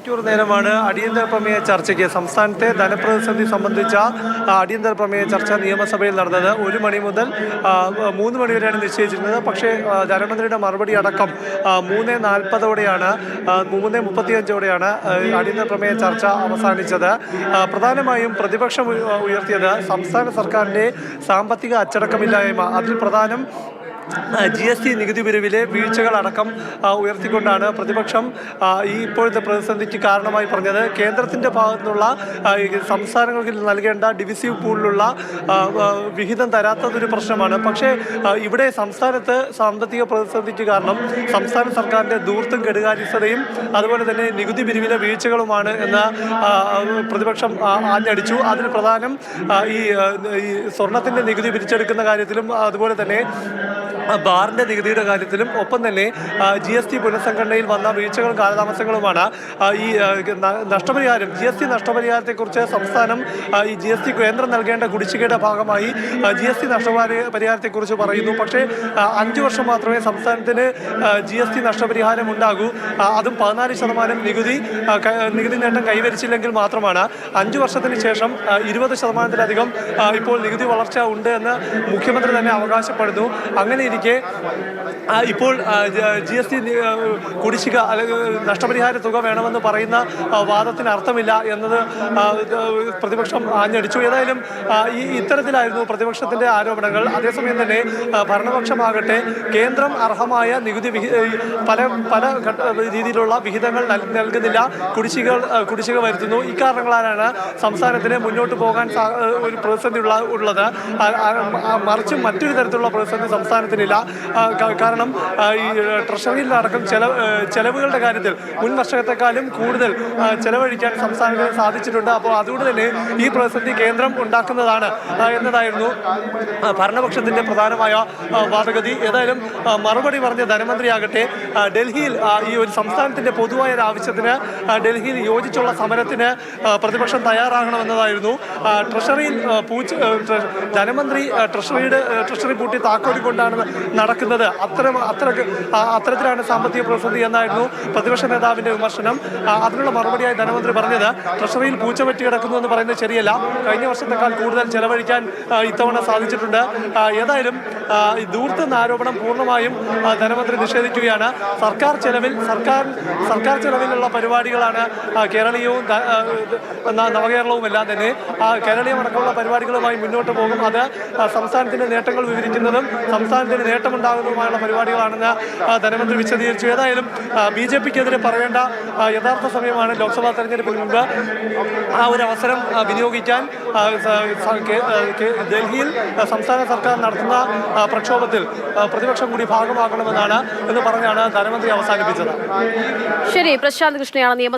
മണിക്കൂർ നേരമാണ് അടിയന്തര പ്രമേയ ചർച്ചയ്ക്ക് സംസ്ഥാനത്തെ ധനപ്രതിസന്ധി സംബന്ധിച്ച അടിയന്തര പ്രമേയ ചർച്ച നിയമസഭയിൽ നടന്നത്. ഒരു മണി മുതൽ മൂന്ന് മണി വരെയാണ് നിശ്ചയിച്ചിരുന്നത്. പക്ഷേ ധനമന്ത്രിയുടെ മറുപടി അടക്കം മൂന്നേ നാൽപ്പതോടെയാണ് മൂന്ന് മുപ്പത്തിയഞ്ചോടെയാണ് അടിയന്തര പ്രമേയ ചർച്ച അവസാനിച്ചത്. പ്രധാനമായും പ്രതിപക്ഷം ഉയ- ഉയർത്തിയത് സംസ്ഥാന സർക്കാരിന്റെ സാമ്പത്തിക അച്ചടക്കമില്ലായ്മ. അതിൽ പ്രധാനം ജി എസ് ടി നികുതി പിരിവിലെ വീഴ്ചകളടക്കം ഉയർത്തിക്കൊണ്ടാണ് പ്രതിപക്ഷം ഈ ഇപ്പോഴത്തെ പ്രതിസന്ധിക്ക് കാരണമായി പറഞ്ഞത്. കേന്ദ്രത്തിന്റെ ഭാഗത്തു നിന്നുള്ള സംസ്ഥാനങ്ങൾക്ക് നൽകേണ്ട ഡിവിസീവ് പൂളിലുള്ള വിഹിതം തരാത്തതൊരു പ്രശ്നമാണ്. പക്ഷേ ഇവിടെ സംസ്ഥാനത്ത് സാമ്പത്തിക പ്രതിസന്ധിക്ക് കാരണം സംസ്ഥാന സർക്കാരിന്റെ ദൂർത്തും കെടുകാര്യസ്ഥതയും അതുപോലെ തന്നെ നികുതി പിരിവിലെ വീഴ്ചകളുമാണ് എന്ന് പ്രതിപക്ഷം ആഞ്ഞടിച്ചു. അതിൽ പ്രധാനം ഈ സ്വർണത്തിന്റെ നികുതി പിരിച്ചെടുക്കുന്ന കാര്യത്തിലും അതുപോലെ തന്നെ ബാറിന്റെ നികുതിയുടെ കാര്യത്തിലും ഒപ്പം തന്നെ ജി എസ് ടി പുനഃസംഘടനയിൽ വന്ന വീഴ്ചകളും കാലതാമസങ്ങളുമാണ്. ഈ നഷ്ടപരിഹാരം ജി എസ് ടി നഷ്ടപരിഹാരത്തെക്കുറിച്ച് സംസ്ഥാനം ഈ ജി എസ് ടി കേന്ദ്രം നൽകേണ്ട കുടിശ്ശികയുടെ ഭാഗമായി ജി എസ് ടി നഷ്ടപരി പരിഹാരത്തെക്കുറിച്ച് പറയുന്നു. പക്ഷേ അഞ്ച് വർഷം മാത്രമേ സംസ്ഥാനത്തിന് ജി എസ് ടി നഷ്ടപരിഹാരം ഉണ്ടാകൂ അതും പതിനാല് ശതമാനം നികുതി നികുതി നേട്ടം കൈവരിച്ചില്ലെങ്കിൽ മാത്രമാണ്. അഞ്ച് വർഷത്തിന് ശേഷം ഇരുപത് ശതമാനത്തിലധികം ഇപ്പോൾ നികുതി വളർച്ച ഉണ്ട് എന്ന് മുഖ്യമന്ത്രി തന്നെ അവകാശപ്പെടുന്നു. അങ്ങനെ ഇരിക്കെ ആ, ഇപ്പോൾ ജി എസ് ടി കുടിശ്ശിക അല്ലെങ്കിൽ നഷ്ടപരിഹാര തുക വേണമെന്ന് പറയുന്ന വാദത്തിന് അർത്ഥമില്ല എന്നത് പ്രതിപക്ഷം ആഞ്ഞടിച്ചു. ഏതായാലും ഈ ഇത്തരത്തിലായിരുന്നു പ്രതിപക്ഷത്തിന്റെ ആരോപണങ്ങൾ. അതേസമയം തന്നെ ഭരണപക്ഷമാകട്ടെ കേന്ദ്രം അർഹമായ നികുതി പല പല രീതിയിലുള്ള വിഹിതങ്ങൾ നൽകുന്നില്ല. കുടിശ്ശികൾ കുടിശ്ശിക വരുത്തുന്നു. ഇക്കാരണങ്ങളാലാണ് സംസ്ഥാനത്തിന് മുന്നോട്ട് പോകാൻ ഒരു പ്രതിസന്ധി ഉള്ള ഉള്ളത് മറിച്ച് മറ്റൊരു തരത്തിലുള്ള പ്രതിസന്ധി സംസ്ഥാനത്തിനില്ല ആ, കാരണം ഈ ഈ ട്രഷറിയിലടക്കം ചെലവ് ചെലവുകളുടെ കാര്യത്തിൽ മുൻ വർഷത്തെക്കാളും കൂടുതൽ ചെലവഴിക്കാൻ സംസ്ഥാനത്തിന് സാധിച്ചിട്ടുണ്ട്. അപ്പോൾ അതുകൊണ്ട് തന്നെ ഈ പ്രതിസന്ധി കേന്ദ്രം ഉണ്ടാക്കുന്നതാണ് എന്നതായിരുന്നു ഭരണപക്ഷത്തിന്റെ പ്രധാനമായ വാദഗതി. ഏതായാലും മറുപടി പറഞ്ഞ ധനമന്ത്രിയാകട്ടെ ഡൽഹിയിൽ ഈ ഒരു സംസ്ഥാനത്തിന്റെ പൊതുവായ ഒരു ആവശ്യത്തിന് ഡൽഹിയിൽ യോജിച്ചുള്ള സമരത്തിന് പ്രതിപക്ഷം തയ്യാറാകണമെന്നതായിരുന്നു. ട്രഷറിയിൽ പൂച്ച ധനമന്ത്രി ട്രഷറിയുടെ ട്രഷറി പൂട്ടി താക്കോൽ നടക്കുന്നത്. അത്തരം അത്ര അത്തരത്തിലാണ് സാമ്പത്തിക പ്രതിസന്ധി എന്നായിരുന്നു പ്രതിപക്ഷ നേതാവിന്റെ വിമർശനം. അതിനുള്ള മറുപടിയായി ധനമന്ത്രി പറഞ്ഞത് ട്രഷറിയിൽ പൂച്ച വെട്ടി കിടക്കുന്നു എന്ന് പറയുന്നത് ശരിയല്ല. കഴിഞ്ഞ വർഷത്തെക്കാൾ കൂടുതൽ ചെലവഴിക്കാൻ ഇത്തവണ സാധിച്ചിട്ടുണ്ട്. ഏതായാലും ദൂർത്ത ആരോപണം പൂർണമായും ധനമന്ത്രി നിഷേധിക്കുകയാണ്. സർക്കാർ ചെലവിൽ സർക്കാർ സർക്കാർ ചെലവിലുള്ള പരിപാടികളാണ് കേരളീയവും നവകേരളവും എല്ലാം തന്നെ. കേരളീയമടക്കമുള്ള പരിപാടികളുമായി മുന്നോട്ട് പോകും. അത് സംസ്ഥാനത്തിന്റെ നേട്ടങ്ങൾ വിവരിക്കുന്നതും സംസ്ഥാനത്തിന് നേട്ടമുണ്ടാകുന്നതുമായുള്ള പരിപാടികളാണെന്ന് ധനമന്ത്രി വിശദീകരിച്ചു. ഏതായാലും ബി ജെ പിക്കെതിരെ പറയേണ്ട യഥാർത്ഥ സമയമാണ് ലോക്സഭാ തെരഞ്ഞെടുപ്പിന് മുമ്പ്. ആ ഒരു അവസരം വിനിയോഗിക്കാൻ ഡൽഹിയിൽ സംസ്ഥാന സർക്കാർ നടത്തുന്ന പ്രക്ഷോഭത്തിൽ പ്രതിപക്ഷം കൂടി ഭാഗമാകണമെന്നാണ് എന്ന് പറഞ്ഞാണ് ധനമന്ത്രി അവസാനിപ്പിച്ചത്. ശരി പ്രശാന്ത് കൃഷ്ണയാണ് നിയമ